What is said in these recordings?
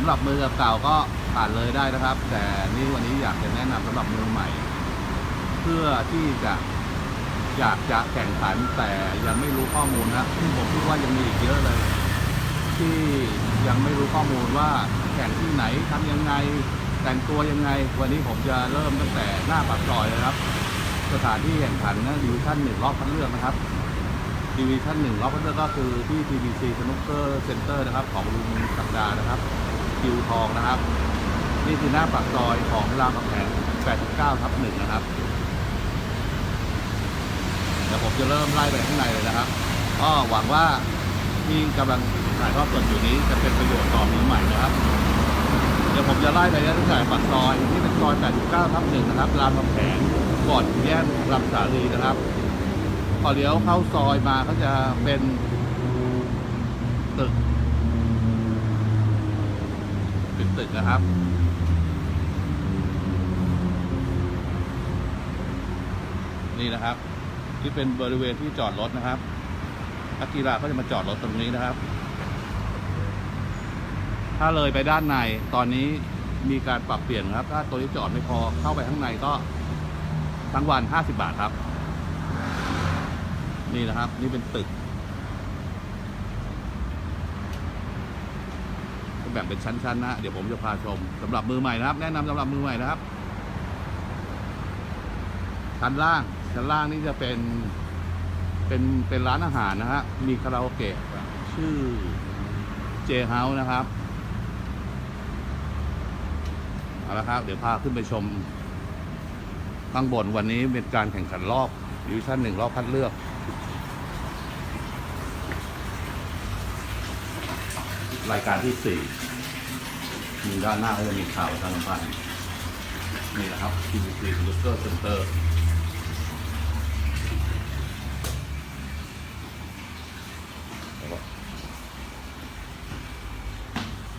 ำหรับมือเก่าก็ผ่านเลยได้นะครับ แต่นี่วันนี้อยากจะแนะนำสำหรับมือใหม่ เพื่อที่จะอยากจะแข่งขันแต่ยังไม่รู้ข้อมูลนะซึ่งผมคิดว่ายังมีอีกเยอะเลย ที่ยังไม่รู้ข้อมูลว่าแข่งที่ไหนทำยังไงแต่งตัวยังไง วันนี้ผมจะเริ่มตั้งแต่หน้าปากซอยเลยครับ สถานที่แข่งขันนะดิวิชั่นหนึ่งรอบคัดเลือกนะครับดิวิชั่นหนึ่งรอบคัดเลือกก็คือที่ TBC Snooker Center นะครับ ของลุงสักดาห์นะครับ คิวทองนะครับ นี่คือหน้าปากซอยของรามคำแหง89ทับหนึ่งนะครับ เดี๋ยวผมจะเริ่มไล่ไปข้างในเลยนะครับก็หวังว่าที่กำลังถ่ายทอดสดอยู่นี้จะเป็นประโยชน์ต่อมือใหม่นะครับ เดี๋ยวผมจะไล่ไปตั้งแต่ปากซอยที่เป็นซอย89ทับหนึ่งนะครับ รามคำแหงก่อนแยกลำสาลีนะครับพอเลี้ยวเข้าซอยมาก็จะเป็นตึก เป็น ตึกนะครับ นี่นะครับ ที่เป็นบริเวณที่จอดรถนะครับนักกีฬาก็จะมาจอดรถตรงนี้นะครับ ถ้าเลยไปด้านในตอนนี้มีการปรับเปลี่ยนครับ ถ้าตัวที่จอดไม่พอเข้าไปข้างในก็ทั้งวัน 50 บาทครับ นี่นะครับ นี่เป็นตึกก็แบ่งเป็นชั้นๆนะ เดี๋ยวผมจะพาชมสำหรับมือใหม่นะครับ แนะนำสำหรับมือใหม่นะครับ ชั้นล่าง ชั้นล่างนี่จะเป็น เป็นเป็นร้านอาหารนะฮะ มีคาราโอเกะชื่อเจเฮาส์นะครับเอาละครับ เดี๋ยวพาขึ้นไปชมข้างบนวันนี้เป็นการแข่งขันรอบดิวิชั่นหนึ่งรอบคัดเลือก รายการที่สี่มีด้านหน้าก็จะมีข่าวประชาสัมพันธ์นี่แหละครับ TBC Snooker Center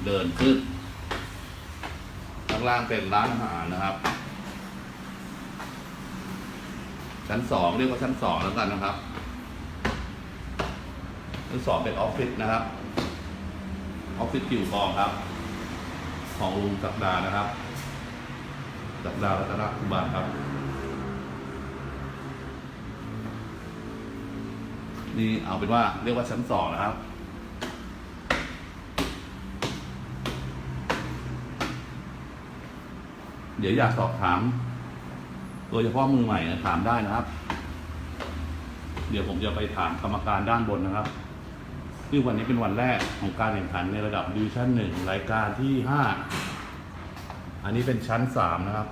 เดินขึ้น ข้างล่างเป็นร้านอาหารนะครับ ชั้นสองเรียกว่าชั้นสองแล้วกันนะครับ ชั้นสองเป็นออฟฟิศนะครับ ออฟฟิศกิวกองครับ ของลุงศักดานะครับศักดารัตนคุบาลครับ นี่เอาเป็นว่าเรียกว่าชั้นสองนะครับเดี๋ยวอยากสอบถาม โดยเฉพาะมือใหม่นะถามได้นะครับ เดี๋ยวผมจะไปถามกรรมการด้านบนนะครับ ซึ่งวันนี้เป็นวันแรกของการแข่งขันในระดับดิวิชั่นหนึ่งรายการที่ห้าอันนี้เป็นชั้นสามนะครับ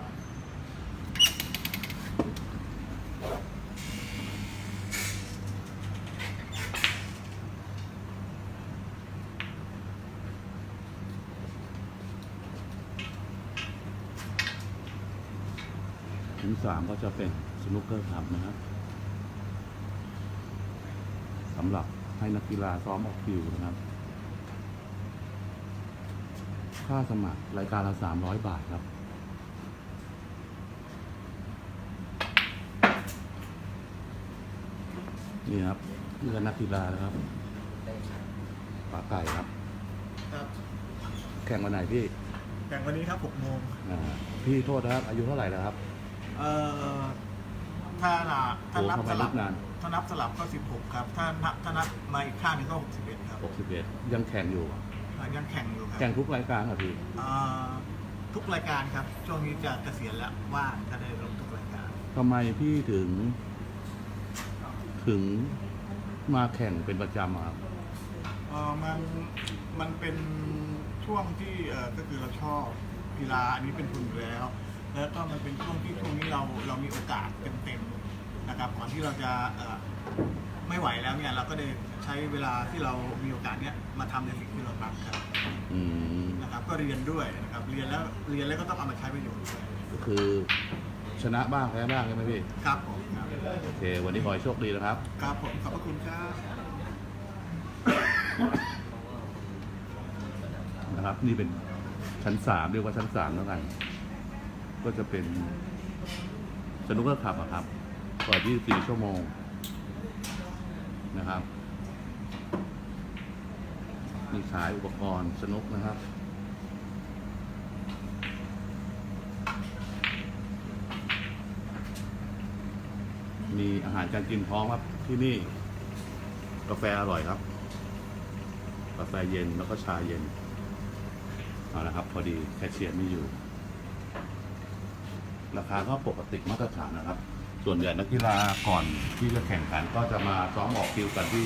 ชั้นสามก็จะเป็นสนุกเกอร์ครับนะครับสำหรับ ให้นักกีฬาซ้อมออกฟิวนะครับ ค่าสมัครรายการละสามร้อยบาทครับ นี่ครับนี่คือนักกีฬานะครับปลาไก่ครับ ครับแข่งวันไหนพี่ แข่งวันนี้ครับ6โมงอ่าพี่โทษนะครับ อายุเท่าไหร่แล้วครับ เอ่อถ้าน่ะถ้านับโอ้ทำไมสลับนับนาน ถ้านับสลับก็ 16 ครับ ถ้านับถ้านับมาอีกข้างหนึงก็ 61 ครับ61 ยังแข่งอยู่อ่ายังแข่งอยู่ครับแข่งทุกรายการครับพี่ อ่าทุกรายการครับ ช่วงนี้จะเกษียณแล้วว่างก็ได้ลงทุกรายการ ทำไมพี่ถึง ถึงมาแข่งเป็นประจำอะครับ เออมันมันเป็นช่วงที่เออก็คือเราชอบกีฬาอันนี้เป็นทุนอยู่แล้ว แล้วก็มันเป็นช่วงที่ช่วงนี้เราเรามีโอกาสเต็มๆ นะครับก่อนที่เราจะเอ่อไม่ไหวแล้วเนี่ยเราก็ได้ใช้เวลาที่เรามีโอกาสเนี้ยมาทำในสิ่งที่เรารักครับอืมนะครับก็เรียนด้วยนะครับเรียนแล้วเรียนแล้วก็ต้องเอามาใช้ประโยชน์ด้วยก็คือชนะบ้างแพ้บ้างใช่ไหมพี่ครับผมครับโอเค วันนี้ขอให้โชคดีนะครับ ครับผมขอบพระคุณครับนะครับ นี่เป็นชั้นสามเรียกว่าชั้นสามแล้วกันคก็จะเป็นสนุกเกอร์ขับอะครับ เปิด24 ชั่วโมงนะครับมีขายอุปกรณ์สนุกนะครับ มีอาหารการกินพร้อมครับที่นี่ กาแฟอร่อยครับ กาแฟเย็นแล้วก็ชาเย็น เอาละครับ พอดีแคชเชียร์ไม่อยู่ ราคาก็ปกติมาตรฐานนะครับ ส่วนใหญ่นักกีฬาก่อนที่จะแข่งขันก็จะมาซ้อมออกคิวกันที่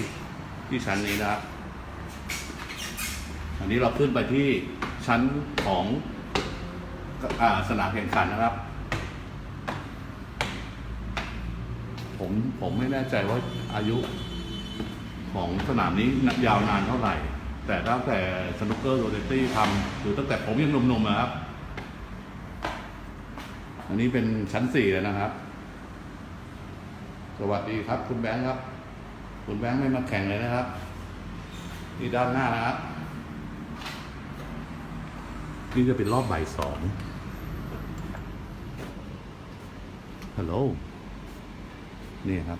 ที่ชั้นนี้นะครับ อันนี้เราขึ้นไปที่ชั้นของอสนามแข่งขันนะครับ ผมผมไม่แน่ใจว่าอายุของสนามนี้ยาวนานเท่าไหร่ แต่ตั้งแต่สนุกเกอร์โรเตตี้ทำหรือตั้งแต่ผมยังหนุ่มๆนะครับ อันนี้เป็นชั้นสี่แล้วนะครับ สวัสดีครับ คุณแบงค์ครับ คุณแบงค์ไม่มาแข่งเลยนะครับที่ด้านหน้านะครับนี่จะเป็นรอบบ่ายสองฮัลโหลนี่ครับ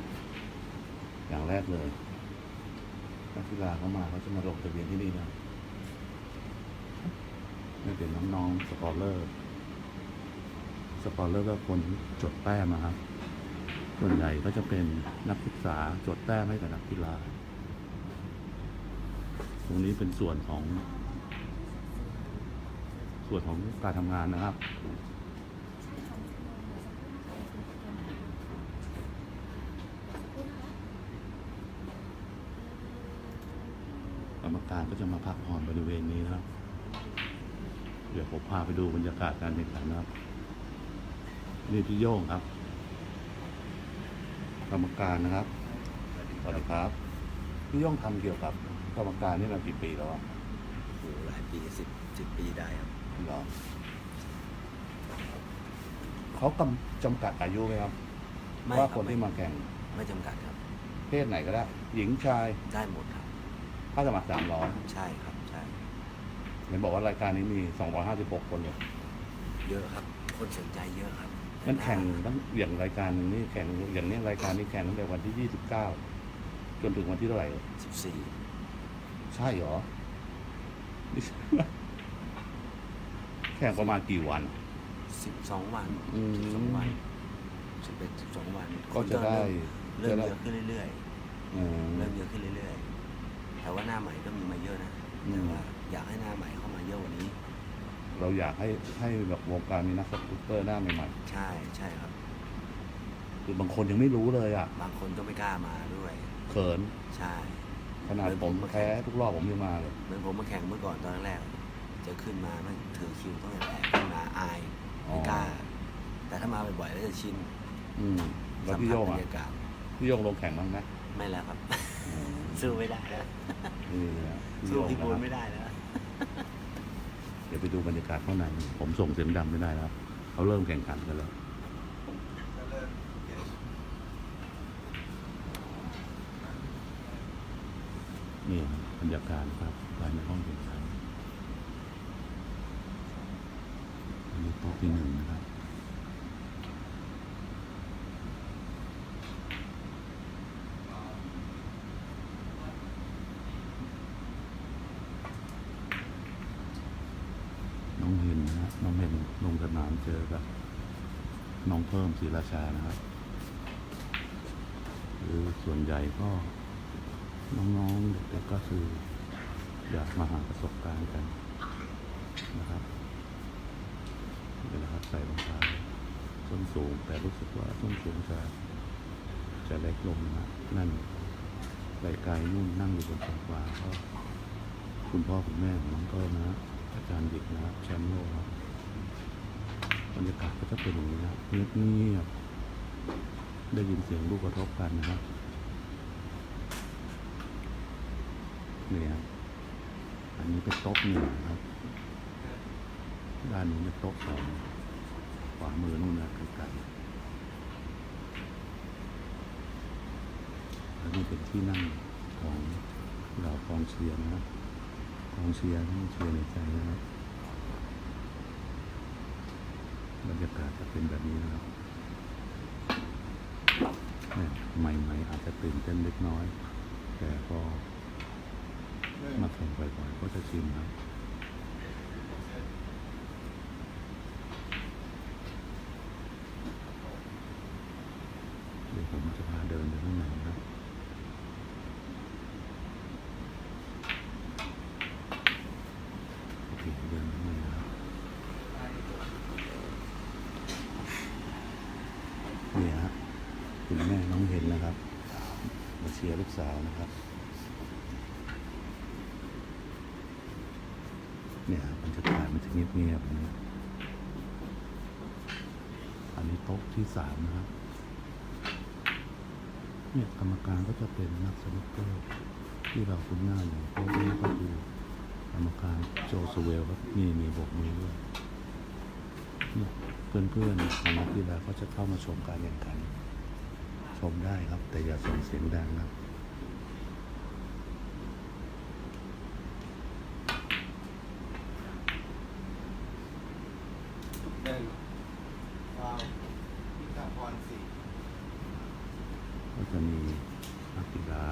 อย่างแรกเลยนักกีฬาเข้ามาเขาจะมาลงทะเบียนที่นี่นะนี่เป็นน้องๆสกอร์เลอร์ สกอร์เลอร์ก็คนจดแต้มนะครับ ส่วนใหญ่ก็จะเป็นนักศึกษาจดแต้มให้กับนักกีฬา ตรงนี้เป็นส่วนของ ส่วนของการทำงานนะครับกรรมการก็จะมาพักผ่อนบริเวณนี้นะครับ เดี๋ยวผมพาไปดูบรรยากาศการแข่งขันนะครับ นี่พี่โย่งครับ กรรมการนะครับสวัสดีครับพี่โย่งทำเกี่ยวกับกรรมการนี่มากี่ปีแล้วอะโอ้โหหลายปีสิบสิบปีได้ครับ เหรอเขากำจำกัดอายุไหมครับไม่ว่ารับคนที่มาแข่งไม่จำกัดครับ เพศไหนก็ได้ หญิงชายได้หมดครับถ้าสมัครสามร้อยใช่ครับ ใช่ เห็นบอกว่ารายการนี้มีสองร้อยห้าสิบหกคนเลยเยอะครับ คนสนใจเยอะครับ มันแข่งตั้งอย่างรายการหนึงนี่แข่งอย่างนี้รายการนี้แข่งตั้งแต่วันที่ยี่สิบเก้าจนถึงวันที่เท่าไหร่สิบสี่ใช่เหรอ แข่งประมาณกี่วันสิบสองวันอืมสิบสองวันสิบเอ็ดสิบสองวันก็จะได้เริ่มจะได้เยอะขึ้นเรื่อยเออๆเริ่มเยอะขึ้นเรื่อยๆแต่ว่าหน้าใหม่ก็มีมาเยอะนะอืมแต่ว่าอยากให้หน้าใหม่เข้ามาเยอะกว่านี้ เราอยากให้ให้แบบวงการมีนักสกูตเตอร์หน้าใหม่ใช่ใช่ครับ ๆคือบางคนยังไม่รู้เลยอะบางคนก็ไม่กล้ามาด้วย เขินใช่ ขนาดผมแพ้ทุกรอบผมยังมาเลย เหมือนผมมาแข่งเมื่อก่อนตอนแรกๆจะขึ้นมาไม่ถือคิวต้องแอบขึ้นมาอายอ๋อไม่กล้า แต่ถ้ามาบ่อยๆแล้วจะชินอืมแล้วสัมพี่ผัโยสงบรอะรยากาศพี่โยงลงแข่งบ้างไหมไม่แล้วครับ อืมสู้ไม่ได้แล้วนี่นะพี่สู้โยงพี่นะบูคนรับไม่ได้แล้วเดี๋ยวไปดูบรรยากาศข้างในผมส่งเสียงดังไม่ได้แล้วเขาเริ่มแข่งขันกันแล้วนี่ครับบรรยากาศครับภายในห้องแข่งขันอันนี้โต๊ะที่หนึ่งนะครับ น้องเห็นนะฮะน้องเห็นลงสนามเจอกับน้อง เพิ่มศรีราชานะครับ หรือส่วนใหญ่ก็น้องๆเด็กๆก็คืออยากมาหาประสบการณ์กันนะครับนี่นะครับใส่รองเท้าส้นสูง แต่รู้สึกว่าส้นสูงจะจะเล็กลงนะนั่นไกลๆนู่นนั่งอยู่บนโซฟาก็คุณพ่อคุณแม่ของน้องเพิ่มนะอาจารย์ดิกนะครับแชมป์โลกครับ รรยากาศก็จะเป็นอย่างนี้นะเงียบๆได้ยินเสียงลูกกระทบกันนะครับเนี่ยครับอันนี้เป็นโต๊ะหนึ่งครับ ด้านนี้เป็นโต๊ะสองขวามือนู่นนะไกลๆอันนี้เป็นที่นั่งของเรากองเชียร์นะครับกองเชียร์ต้องเชียร์ในใจนะครับ บรร ยากาศจะเป็นแบบนี้นะครับใหม่ๆอาจจะตื่นเต้นเล็กน้อย แต่พอมาแข่งบ่อยๆก็จะชินครับเดี๋ยวผมจะพาเดินไปข้างในครับ โอเคเดินข้างในนะครับเนี่ยฮะคุณแม่น้องเห็นนะครับ มาเชียร์ลูกสาวนะครับ เนี่ยบรรยากาศมันจะเงียบๆนะอันนี้โต๊ะที่สามนะครับ เนี่ยกรรมการก็จะเป็นนักสนุกเกอร์ที่เราคุ้นหน้าอยู่โต๊ะนี้ก็คือกรรมการโจสเวลครับนี่มีบกมือด้วยเนี่ยเพื่อนๆของนักกีฬาก็จะเข้ามาชมการแข่งขัน ชมได้ครับ แต่อย่าส่งเสียงดังครับ หนึ่งฟาวพิฆาพรสี่ ก็ จะมีนักกีฬา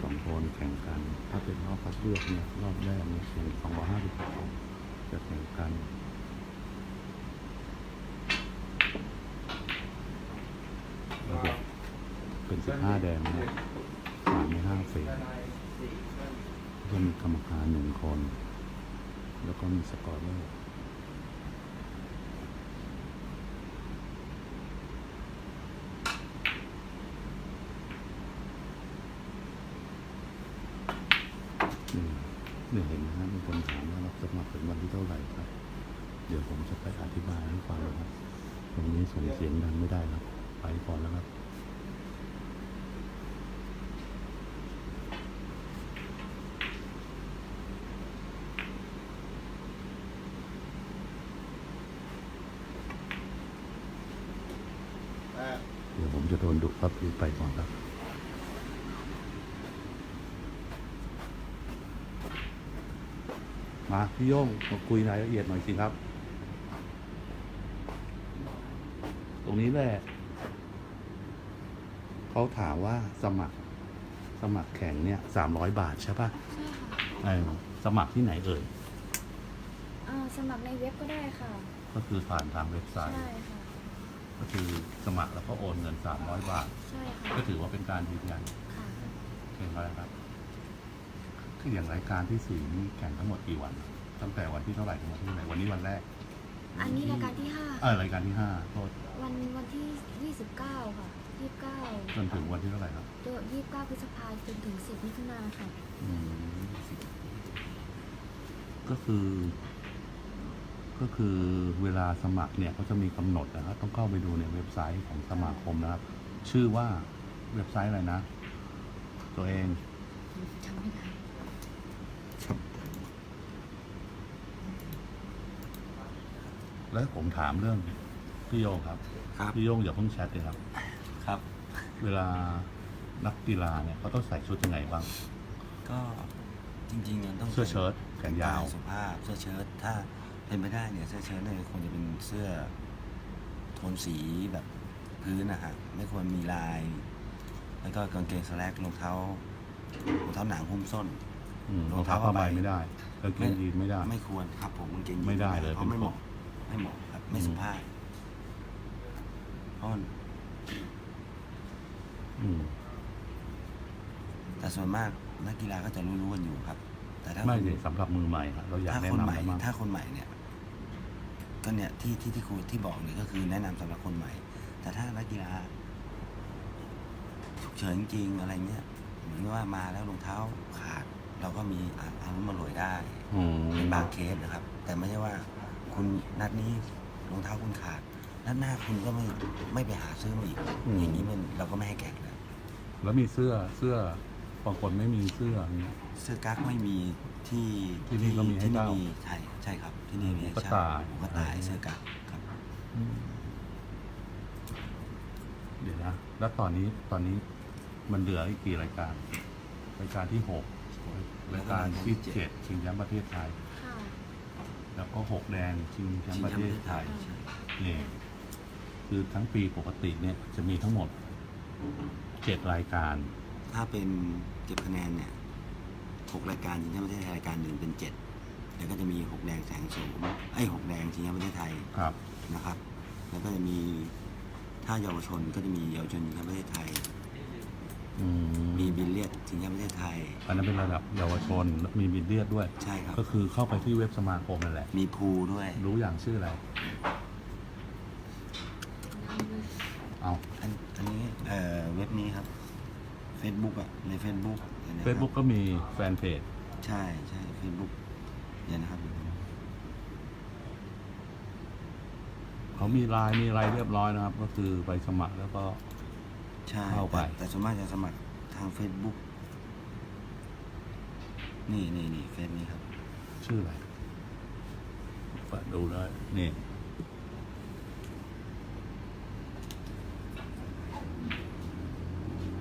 สองคนแข่งกัน ถ้าเป็นรอบคัดเลือกเนี่ยรอบแรกเนี่ยเป็นสองร้อยห้าสิบคนจะแข่งกันระบบเป็นสิบห้าแดงนะสามในห้าเฟสก็มีกรรมการหนึ่งคน แล้วก็มีสกอร์เลอร์นี่ นี่เห็นนะฮะมีคนถามว่ารับสมัครเป็นวันที่เท่าไหร่ครับ เดี๋ยวผมจะไปอธิบายให้ฟังนะครับ ตรงนี้ส่งเสียงดังไม่ได้ครับ ไปก่อนแล้วครับแปดเดี๋ยวผมจะโดนดุครับรีบไปก่อนครับ มาพี่โย่งมาคุยรายละเอียดหน่อยสิครับ ตรงนี้แหละเขาถามว่าสมัครสมัครแข่งเนี่ยสามร้อยบาทใช่ปะใช่ค่ะเออสมัครที่ไหนเอ่ยอ่าสมัครในเว็บก็ได้ค่ะ ก็คือผ่านทางเว็บไซต์ ใช่ค่ะ ก็คือสมัครแล้วก็โอนเงินสามร้อยบาท ใช่ค่ะก็ถือว่าเป็นการยืนยันค่ะเก่งแล้วครับคื ออย่างรายการที่สี่นี่แข่งทั้งหมดกี่วัน ตั้งแต่วันที่เท่าไหร่ถึงวันที่เท่าไหร่วันนี้วันแรก อันนี้รายการที่ห้าเออรายการที่ห้าโทษวันวันที่ยี่สิบเก้าค่ะยี่สิบเก้าจนถึงวันที่เท่าไหร่ครับเดือนยี่สิบเก้าพฤษภาจนถึงสิบมิถุนาค่ะอืมก็คือ ก็คือเวลาสมัครเนี่ยเขาจะมีกำหนดนะครับต้องเข้าไปดูในเว็บไซต์ของสมาคมนะครับ ชื่อว่าเว็บไซต์อะไรนะ ตัวเองจำไม่ได้ แล้วผมถามเรื่องพี่โยงครับ ครับ พี่โยงอย่าเพิ่งแชทเลยครับ ครับ เวลานักกีฬาเนี่ยเขาต้องใส่ชุดยังไงบ้าง ก็จริงๆมันต้องเสื้อเชิ้ตแขนยาว สุภาพเสื้อเชิ้ตถ้าเป็นไปได้เนี่ยเสื้อเชิ้ตเนี่ยควรจะเป็นเสื้อโทนสีแบบพื้นนะฮะไม่ควรมีลาย แล้วก็กางเกงสแลกรองเท้ารองเท้าหนังหุ้มส้นอืมรองเท้าผ้าใบไม่ได้กางเกงยีนไม่ได้ ไม่ควรครับผมกางเกงยีนไม่ได้เลยเพราะไม่เป็นเหกฎมาะ ไม่เหมาะครับ ไม่อืมสุภาพเพราะมันอืมแต่ส่วนมากนักกีฬาก็จะรู้ๆกันอยู่ครับ แต่ถ้าไม่คนเลยสำหรับมือใหม่ครับเราอยากถ้าแนะคนนำใหม่อะไรบ้างถ้าคนใหม่เนี่ย ก็เนี่ยที่ที่ที่ครูที่บอกเนี่ยก็คือแนะนำสำหรับคนใหม่ แต่ถ้านักกีฬาฉุกเฉินจริงๆอะไรเงี้ยเหมือนว่ามาแล้วรองเท้าขาด เราก็มีอาอารุมาโรยได้ อืมเป็นบางเคสนะครับ แต่ไม่ใช่ว่า คุณนัดนี้รองเท้าคุณขาดนัดหน้าคุณก็ไม่ไม่ไปหาซื้อมาอีกอย่างนี้มันเราก็ไม่ให้แข่งแล้วแล้วมีเสื้อเสื้อบางคนไม่มีเสื้ออย่างเงี้ย เสื้อกั๊กไม่มีที่ที่นี่ก็มีให้ที่นี่เช่ามีใช่ใช่ครับ ที่นี่มีให้ก็เช่าตายก็ตายเสื้อกั๊กครับอืมเดี๋ยวนะ แล้วตอนนี้ตอนนี้มันเหลืออีกกี่รายการ รายการที่หกรายการที่เจ็ดชิงแชมป์ประเทศไทยค่ะ แล้วก็หกแดงชิงแชมชิงป์ประแชมเทป์ประเทศศไทไทยยใช่นี่คือทั้งปีปกติเนี่ยจะมีทั้งหมดเจ็ดรายการถ้าเป็นเก็บคะแนนเนี่ยหกรายการชิงแชมป์ประเทศไทยรายการหนึ่งเป็นเจ็ดแล้วก็จะมีหกแดงแสงโสมไอ้ยหกแดงชิงแชมป์ประเทศไทยครับนะครับ แล้วก็จะมีถ้าเยาวชนก็จะมีเยาวชนชิงแชมป์ประเทศไทย อืมมีบิลเลียดชิงแชมป์ประเทศไทย อันนั้นเป็นระดับเยาวชนแล้วมีบินเลียดด้วย ใช่ครับ ก็คือเข้าไปที่เว็บสมาคมนั่นแหละ มีพูลด้วย รู้อย่างชื่ออะไร เอาอันอันนี้เอ่อเว็บนี้ครับ Facebook อะใน Facebook เห็นไหมครับเฟซบุ๊กก็มีแฟนเพจใช่ใช่ Facebook เดี๋ยวนะครับ เขามีไลน์มีอะไรเรียบร้อยนะครับ ก็คือไปสมัครแล้วก็ ใช่เข้าไป แต่แต่ส่วนมากจะสมัครทาง Facebook นี่นี่นี่เฟซนี้ครับ ชื่ออะไรเปิดดูเลยนี่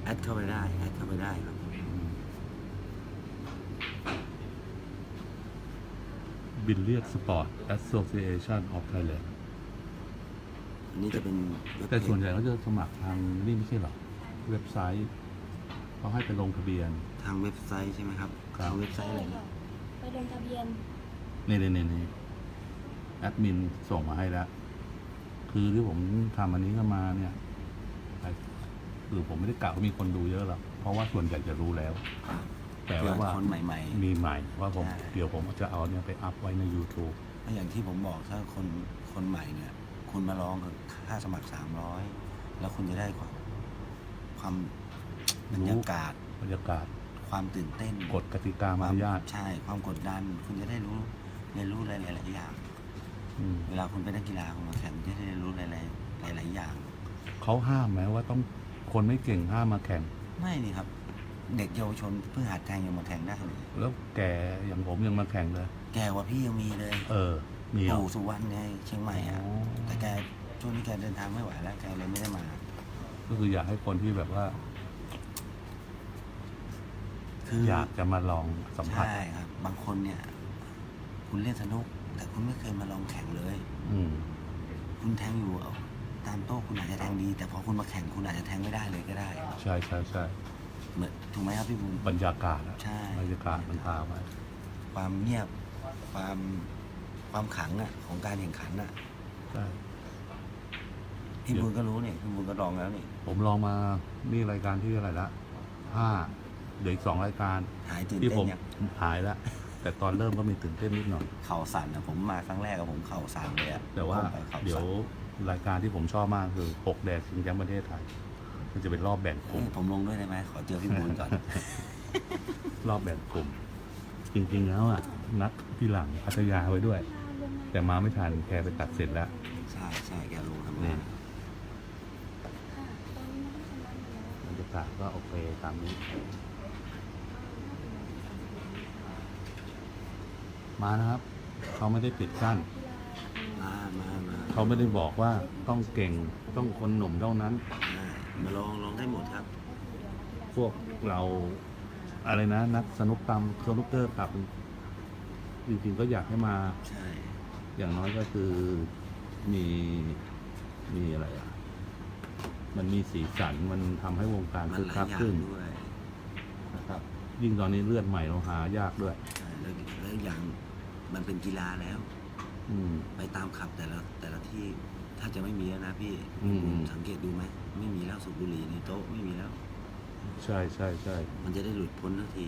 แอดเข้าไปได้ แอดเข้าไปได้ครับ บิลเลียดสปอร์ตแอสโซเ a t i o n of Thailand อันนี้จะเป็นเว็บแต่ส่วนใหเพจญ่เขาจะสมัครทางนี่ไม่ใช่หรอเว็บไซต์เขาให้ไปลงทะเบียน ทางเว็บไซต์ใช่ไหมครับครับ ทางเว็บไซต์อะไรนะไปลงทะเบียนนี่นี่นี่นี่แอดมินส่งมาให้แล้ว คือที่ผมทำอันนี้ก็มาเนี่ยไอ้คือผมไม่ได้กล่าวว่ามีคนดูเยอะหรอกเพราะว่าส่วนใหญ่จะรู้แล้วครับแต่เผื่อว่าคนใหม่ๆมีใหม่ว่าผมใช่ เดี๋ยวผมจะเอาเนี่ยไปอัพไว้ใน YouTube ถ้าอย่างที่ผมบอกถ้าคนคนใหม่เนี่ย คุณมาลองกับค่าสมัครสามร้อยแล้วคุณจะได้ความความบรรยากาศ บรรยากาศความตื่นเต้นกฎกติกามารยาทใช่ ความกดดัน คุณจะได้รู้เรียนรู้หลายๆอย่างอืมเวลาคุณเป็นนักกีฬาคุณมาแข่งจะได้เรียนรู้หลายๆหลาย ๆ อย่าง เขาห้ามไหมว่าต้องคนไม่เก่งห้ามมาแข่ง ไม่นี่ครับ เด็กเยาวชนเพิ่งหัดแทงยังมาแข่งได้เลยแล้วแกอย่างผมยังมาแข่งเลย แกกว่าพี่ยังมีเลย เออ มีเหรอ ปู่สุวรรณไงเชียงใหม่อะอ๋อแต่แกช่วงนี้แกเดินทางไม่ไหวแล้วแกเลยไม่ได้มา ก็คืออยากให้คนที่แบบว่า คืออยากจะมาลองสัมผัส ใช่ครับ บางคนเนี่ย คุณเล่นสนุก แต่คุณไม่เคยมาลองแข่งเลย อืม คุณแทงอยู่เอาตามโต๊ะคุณอาจจะแทงดี แต่พอคุณมาแข่งคุณอาจจะแทงไม่ได้เลยก็ได้ใช่ใช่ใช่เหมือนถูกไหมครับพี่บุญ บรรยากาศอะใช่ บรรยากาศมันพาไปความเงียบ ความ ความขลังอะของการแข่งขันอะใช่พี่บุญก็รู้เนี่ยพี่บุญก็ลองแล้วนี่ผมลองมานี่รายการที่อะไรละห้าเดี๋ยวอีกสองรายการ หายตื่นที่เต้ผนมยังหายแล้วแต่ตอนเริ่มก็มีตื่นเต้นนิดหน่อย เข่าสั่นอะผมมาครั้งแรกอะผมเข่าสั่นเลยอะแต่ว่าผมไปข่เดี๋ยวสั่นรายการที่ผมชอบมากคือหกแดดชิงแชมป์ประเทศไทย มันจะเป็นรอบแบ่งกเอ้ลุ่มยผมลงด้วยได้ไหมขอเจอพี่บุญก่อน รอบแบ่งกลุ่ม จริงๆแล้วอะ นัดพี่หลังพัทยาไว้ด้วย แต่มาไม่ทันแกไปตัดเสร็จแล้ว ใช่ใช่แกลงทำนี่งานบรรยากาศก็โอเคตามนี้ มานะครับ เขาไม่ได้ปิดกั้น มามามาเขาไม่ได้บอกว่าต้องเก่งต้องคนหนุ่มเท่านั้นมามาลองลองได้หมดครับ พวกเราอะไรนะ นักสนุกตามสนุกเกอร์ครับ จริงๆก็อยากให้มา ใช่ อย่างน้อยก็คือมีมีอะไรอะ มันมีสีสันมันทำให้วงการมันคึกหลาคัยกอย่างขึ้นด้วยนะครับ ยิ่งตอนนี้เลือดใหม่เราหายากด้วย ใช่แล้วแล้วอย่างมันเป็นกีฬาแล้ว อืม ไปตามขับแต่ละแต่ละที่ถ้าจะไม่มีแล้วนะพี่อืมสังเกตดูไหมไม่มีแล้วสูบบุหรี่ในโต๊ะไม่มีแล้ว ใช่ใช่ใช่มันจะได้หลุดพ้นทันที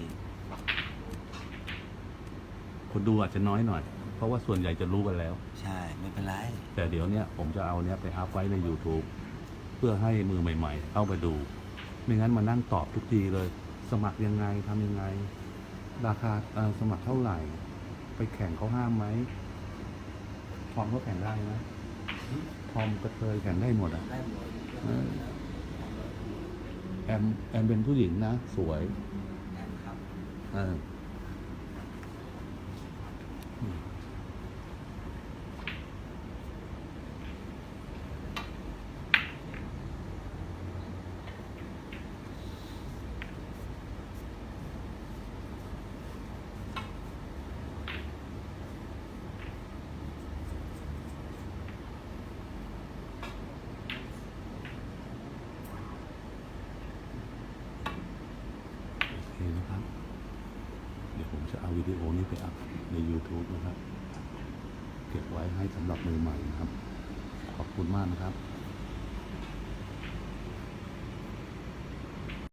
คนดูอาจจะน้อยหน่อย เพราะว่าส่วนใหญ่จะรู้กันแล้ว ใช่ ไม่เป็นไร แต่เดี๋ยวเนี้ยผมจะเอาเนี้ยไปอัพไว้ใน YouTube เพื่อให้มือใหม่ ๆ เข้าไปดู ไม่งั้นมานั่งตอบทุกทีเลย สมัครยังไงทำยังไง ราคาเอ่อสมัครเท่าไหร่ ไปแข่งเขาห้ามไหมทอมก็แข่งได้นะทอมกระเทยแข่งได้หมดอะเออ แอมแอมเป็นผู้หญิงนะ สวยเออ ผมจะเอาวิดีโอนี้ไปอัพใน YouTube นะครับ เก็บไว้ ให้สำหรับมือใหม่นะครับ ขอบคุณมากนะครับ